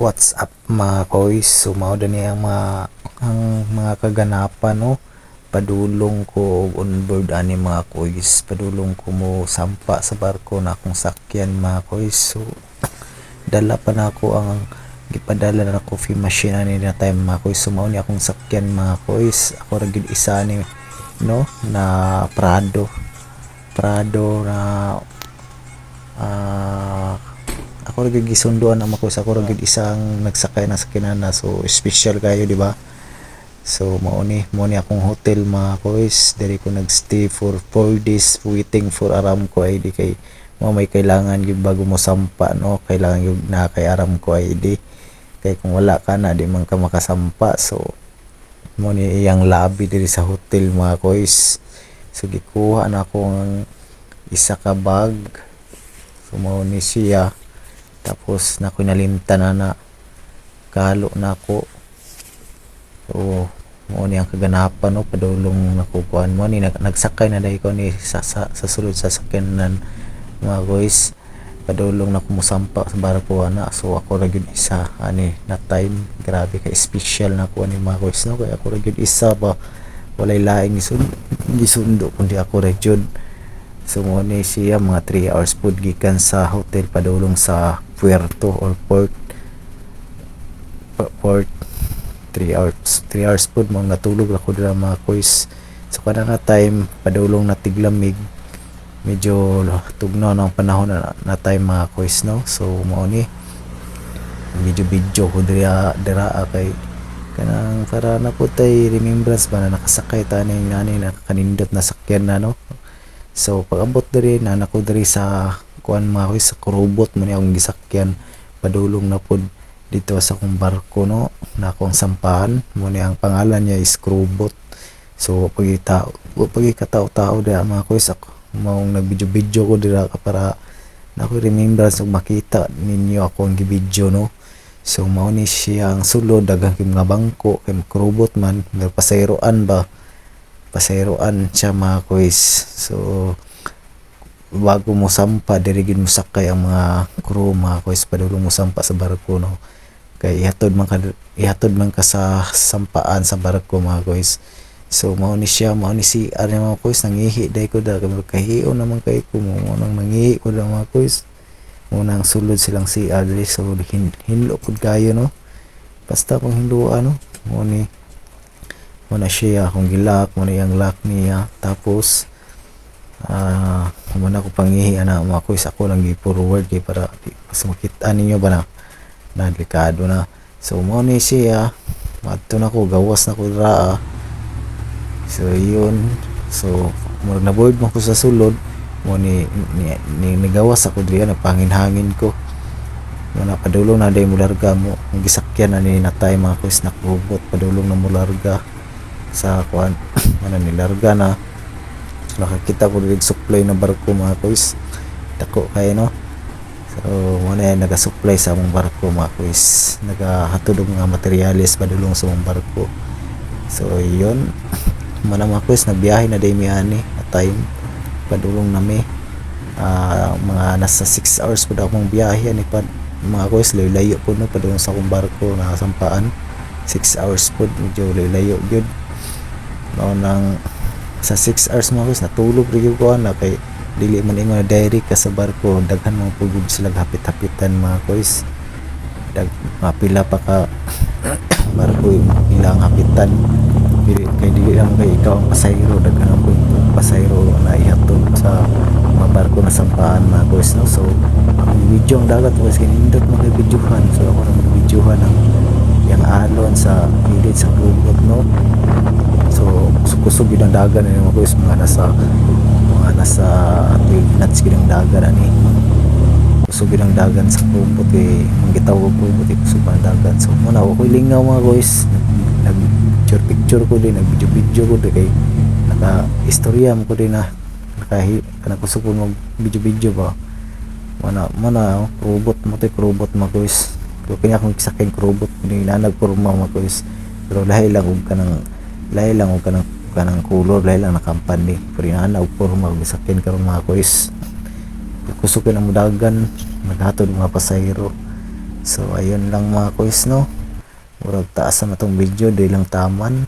What's up mga koys? Sumao ni ang mga ang mga kaganapan no. Padulong ko on board ani mga koys. Padulong ko mo sampa sa barko na akong sakyan mga koys. So dala pa na ako ang gipadala na coffee machine ani na time mga koys. Sumao ni akong sakyan mga koys. Ako ra isa ni no na Prado. Prado na ah ako rin gisunduan ang ako sa ako rin isang nagsakay na sa kinana so special kayo di ba? So mao ni mo ni akong hotel mga kois diri ko nagstay for 4 days waiting for Aramco ID kay mo may kailangan gyud bago mo sampa no? Kailangan gyud na kay Aramco ID kay kung wala ka na di man ka makasampa. So mo ni iyang lobby diri sa hotel mga kois so gikuha na ako ang isa ka bag. So mao ni siya tapos na ko nalimtan na na kalo na ako. So mo ni ang kaganapan no padulong nakukuan mo. Ni nag, nagsakay na dahil ko ni sa, sa, sa sulod sa sakyanan mga guys. Padulong na kumusampa sa barko na so ako ra gyud isa ani na time. Grabe ka special na ko ani mga guys no? Kaya ako ra gyud isa ba walay laing gisundo, kundi ako ra So mo ni siya mga 3 hours pud gikan sa hotel padulong sa Puerto or port. Port. 3 hours 3 hours pud mo natulog ako dira mga kois so kada nga time padulong na tiglamig. Medyo tugnaw ng panahon na, na time mga kois no? So mo ni. Medyo video ko dira dira kay kanang para na po tay remembrance ba na nakasakay ta ni nani nakakanindot na sakyan na no So pag-abot diri na nako diri sa kuan mga koy sa kurubot man akong gisakyan padulong na pod dito sa akong barko no na akong sampahan mo ni ang pangalan niya is Krubot. So pagita pagikatao-tao dira mga koy sa maong nagvideo-video ko dira ka para na ko remembrance ug makita ninyo ako ang gibidyo no. So mao ni siya ang sulod daghang kim nga bangko kay Krubot man nga pasayroan ba paseroan siya mga kuis so bago mo sampa diri gid mo sakay ang mga crew mga kuis padulong mo sampa sa barko no? Kay ihatod man ka ihatod man ka sa sampaan sa barko mga kuis so mao ni siya mao si ari mga kuis nangihi dai ko da kahiyo naman kay ko. Mo nang nangihi ko da mga kuis mo nang sulod silang si Adri. So hin, hinlo pud kayo no? Basta kung hinlo ano mo ni muna siya akong gilak muna yung lock niya. Tapos ah uh, muna ko pangihi ana mga kuis ako lang gi forward kay para mas makita ninyo ba na na delikado na. So mo ni siya madto na ko gawas na ko dra so yun. So murag na board mo ko sa sulod mo ni ni, ni, ni gawas ako diya nagpangin-hangin ko. Muna padulong na day mularga mo. Ang gisakyan na ni natay mga kuis nakubot padulong na mularga sa kuan ano nilarga na. Nakakita ko rin supply ng barko mga kuis. Dako kayo no? So muna yan nagasupply sa among barko mga kuis. Nagahatod mga materialis padulong sa among barko. So yun. Muna mga kuis nagbiyahe na day ani na time. Padulong nami uh, mga nasa 6 hours po akong biyahe ani pa mga kuis layo po no? Padulong sa akong barko na sampaan 6 hours po medyo layo gyud mao nang sa 6 hours mo guys natulog rin ko na kay dili man ingon diary ka sa barko. Daghan mga pugod sila hapit-hapitan mga kois dag mapila pa ka barko ilang hapitan. Dili kay dili lang kay ikaw ang pasayro. Daghan ang pasayro na ihatod sa mga barko na sampaan mga kois no? So ang video ang dagat was kinindot kay videohan. So ako nang videohan ang yung alon sa gilid sa lubot no? So kusog yun ang dagan ni mga kuis mga nasa mga nasa 12 knots yun ang dagan ani? Kusog yun ang dagan sa kubot kay ang gitawag kubot eh kusog ang dagan so muna ako lingaw mga kuis nag picture picture ko din nag video video ko din kay naka istorya mo ko din na nakahi kana kusog ko mag video video ba? Mana mana robot mo tay robot mga kuis kaya akong sakin robot ni nanag kurma mga kuis pero lahi lang og kanang lahi lang og kanang kanang kulor lahi lang na company pero inana og porma og sakin karon mga kuis kusog ng mudagan naghatod mga pasayro So ayun lang mga kuys no. Murag taas na tong video, di lang taman.